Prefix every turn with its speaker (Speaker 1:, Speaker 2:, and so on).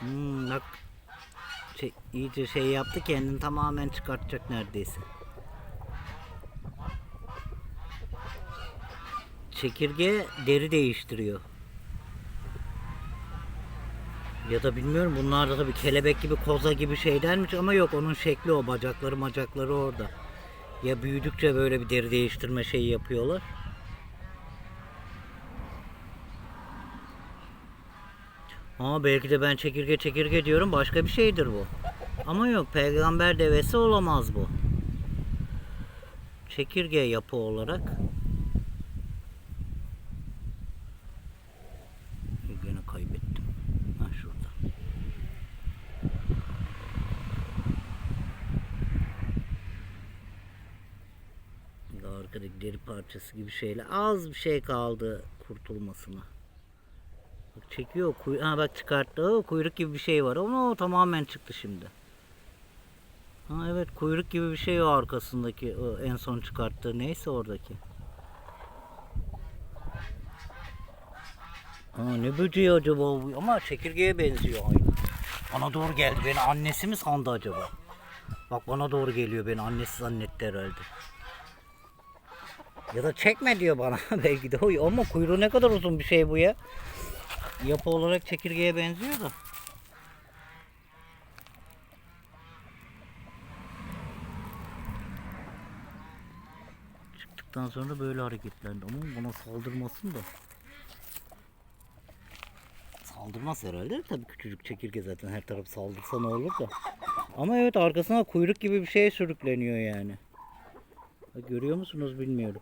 Speaker 1: Hmm, bak şey, iyice şey yaptı kendini tamamen çıkartacak neredeyse. Çekirge deri değiştiriyor. Ya da bilmiyorum bunlarda da bir kelebek gibi koza gibi şeylermiş ama yok onun şekli o bacakları macakları orada. Ya büyüdükçe böyle bir deri değiştirme şeyi yapıyorlar. Ama belki de ben çekirge çekirge diyorum başka bir şeydir bu. Ama yok peygamber devesi olamaz bu. Çekirge yapı olarak. Gene kaybettim. Ha şurada. Bir de Arkadaki deri parçası gibi şeyle az bir şey kaldı kurtulmasına. Çekiyor. Kuy ha bak çıkarttı. O kuyruk gibi bir şey var ama o tamamen çıktı şimdi. Ha evet kuyruk gibi bir şey o arkasındaki o en son çıkarttığı neyse oradaki. Ha ne böceği acaba bu? Ama çekirgeye benziyor aynı. Bana doğru geldi. Beni annesi mi sandı acaba? Bak bana doğru geliyor. Beni annesi zannetti herhalde. Ya da çekme diyor bana. Belki de. Ama kuyruğu ne kadar uzun bir şey bu ya. Yapı olarak çekirgeye benziyor da. Çıktıktan sonra böyle hareketlendi ama bana saldırmasın da. Saldırmaz herhalde. Tabii küçücük çekirge zaten her taraf saldırsa ne olur da. Ama evet arkasına kuyruk gibi bir şey sürükleniyor yani. Görüyor musunuz bilmiyorum.